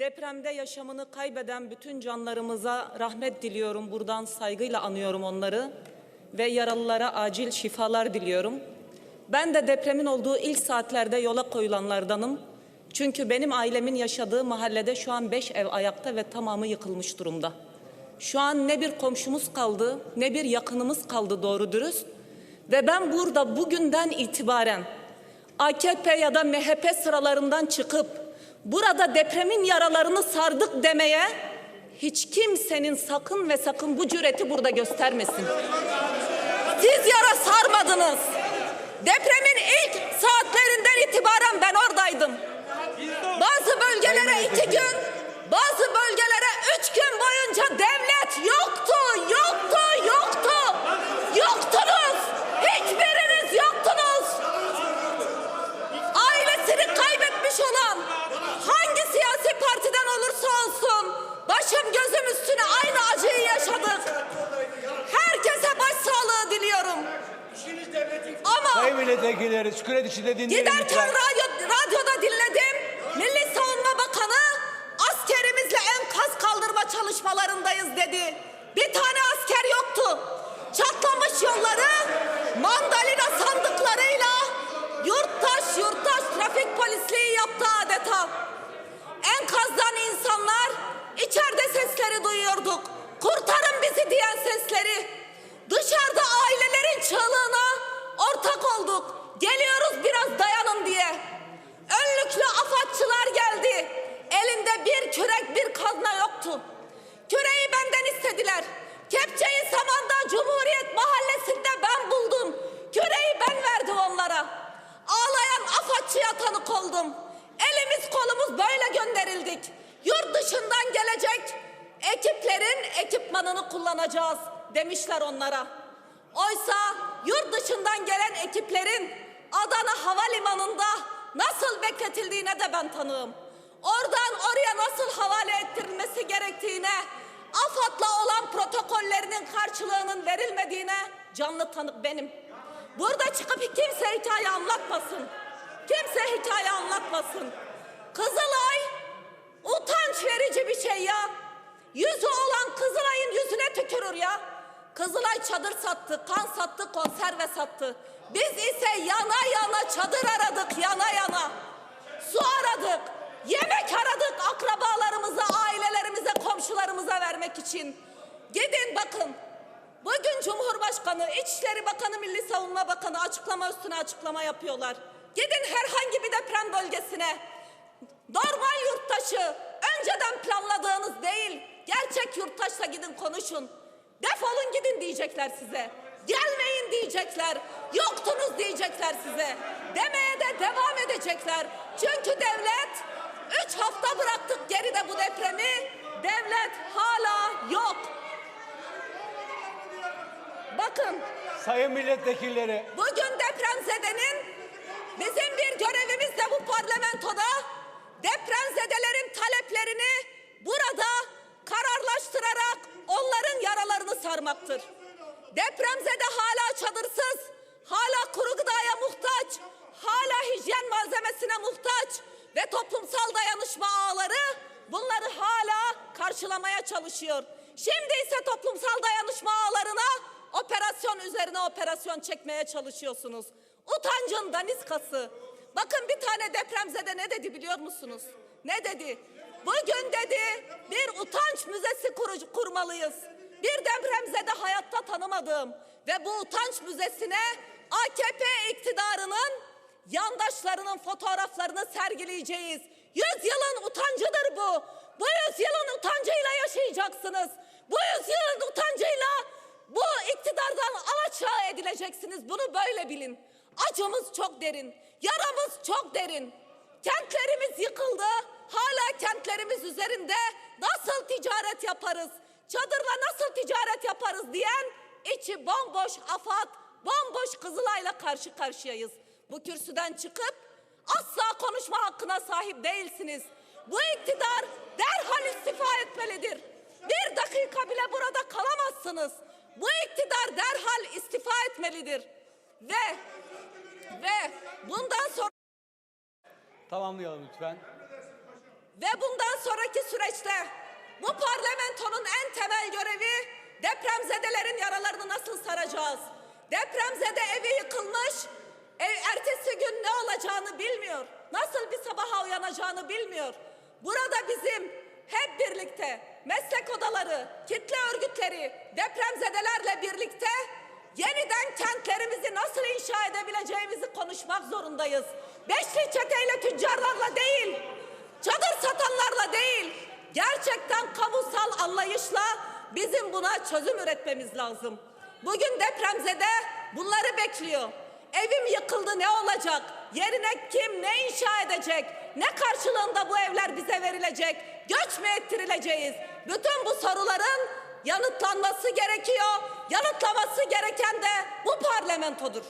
Depremde yaşamını kaybeden bütün canlarımıza rahmet diliyorum. Buradan saygıyla anıyorum onları ve yaralılara acil şifalar diliyorum. Ben de depremin olduğu ilk saatlerde yola koyulanlardanım. Çünkü benim ailemin yaşadığı mahallede şu an beş ev ayakta ve tamamı yıkılmış durumda. Şu an ne bir komşumuz kaldı, ne bir yakınımız kaldı doğru dürüst. Ve ben burada bugünden itibaren AKP ya da MHP sıralarından çıkıp burada depremin yaralarını sardık demeye hiç kimsenin sakın ve sakın bu cüreti burada göstermesin. Siz yara sarmadınız. Depremin ilk saatlerinden itibaren ben oradaydım. Bazı bölgelere iki gün, bazı Sayın milletvekilleri sükunet içinde dinleyin Giderken lütfen. radyo, radyoda dinledim. Milli Savunma Bakanı askerimizle enkaz kaldırma çalışmalarındayız dedi. Bir tane asker yoktu. Çatlamış yolları mandalina sandıklarıyla yurttaş yurttaş trafik polisliği yaptı adeta. Enkazdan insanlar içeride sesleri duyuyorduk. Kurtarın bizi diyen sesleri. Dışarıda ailelerin çığlığına ortak olduk. Geliyoruz biraz dayanın diye. Önlüklü afatçılar geldi. Elinde bir kürek bir kazma yoktu. Küreği benden istediler. Kepçeyi Samandağ Cumhuriyet Mahallesi'nde ben buldum. Küreği ben verdim onlara. Ağlayan afatçıya tanık oldum. Elimiz kolumuz böyle gönderildik. Yurt dışından gelecek ekiplerin ekipmanını kullanacağız demişler onlara. Oysa yurt dışından gelen ekiplerin Adana Havalimanı'nda nasıl bekletildiğine de ben tanığım. Oradan oraya nasıl havale ettirilmesi gerektiğine, AFAD'la olan protokollerinin karşılığının verilmediğine canlı tanık benim. Burada çıkıp kimse hikaye anlatmasın. Kimse hikaye anlatmasın. Kızılay utanç verici bir şey ya. Yüzü olan Kızılay'ın yüzüne tükürür ya. Kızılay çadır sattı, kan sattı, konserve sattı. Biz ise yana yana çadır aradık, yana yana. Su aradık, yemek aradık akrabalarımıza, ailelerimize, komşularımıza vermek için. Gidin bakın. Bugün Cumhurbaşkanı, İçişleri Bakanı, Milli Savunma Bakanı açıklama üstüne açıklama yapıyorlar. Gidin herhangi bir deprem bölgesine. Normal yurttaşı önceden planladığınız değil, gerçek yurttaşla gidin konuşun. Defolun gidin diyecekler size. Gelmeyin diyecekler. Yoktunuz diyecekler size. Demeye de devam edecekler. Çünkü devlet üç hafta bıraktık geride bu depremi. Devlet hala yok. Bakın Sayın milletvekilleri Bugün depremzedenin bizim bir görevimiz de bu parlamentoda depremzedelerin taleplerini sarmaktır. Depremzede hala çadırsız, hala kuru gıdaya muhtaç, hala hijyen malzemesine muhtaç ve toplumsal dayanışma ağları bunları hala karşılamaya çalışıyor. Şimdi ise toplumsal dayanışma ağlarına operasyon üzerine operasyon çekmeye çalışıyorsunuz. Utancın daniskası. Bakın bir tane depremzede ne dedi biliyor musunuz? Ne dedi? Bugün dedi bir utanç müzesi kurucu, kurmalıyız. Bir depremzede hayatta tanımadığım ve bu utanç müzesine AKP iktidarının yandaşlarının fotoğraflarını sergileyeceğiz. Yüzyılın utancıdır bu. Bu yüzyılın utancıyla yaşayacaksınız. Bu yüzyılın utancıyla bu iktidardan alaçağı edileceksiniz. Bunu böyle bilin. Acımız çok derin. Yaramız çok derin. Kentlerimiz yıkıldı. Hala kentlerimiz üzerinde nasıl ticaret yaparız? Çadırla nasıl ticaret yaparız diyen içi bomboş afat, bomboş Kızılay'la karşı karşıyayız. Bu kürsüden çıkıp asla konuşma hakkına sahip değilsiniz. Bu iktidar derhal istifa etmelidir. Bir dakika bile burada kalamazsınız. Bu iktidar derhal istifa etmelidir. Ve ve bundan sonra tamamlayalım lütfen. Ve bundan sonraki süreçte bu parlamentonun en temel görevi depremzedelerin yaralarını nasıl saracağız? Depremzede evi yıkılmış, ev ertesi gün ne olacağını bilmiyor. Nasıl bir sabaha uyanacağını bilmiyor. Burada bizim hep birlikte meslek odaları, kitle örgütleri, depremzedelerle birlikte yeniden kentlerimizi nasıl inşa edebileceğimizi konuşmak zorundayız. Beşli çeteyle tüccarlarla değil, çadır satanlarla değil, gerçekten kamusal anlayışla bizim buna çözüm üretmemiz lazım. Bugün depremzede bunları bekliyor. Evim yıkıldı ne olacak? Yerine kim ne inşa edecek? Ne karşılığında bu evler bize verilecek? Göç mü ettirileceğiz? Bütün bu soruların yanıtlanması gerekiyor. Yanıtlaması gereken de bu parlamentodur.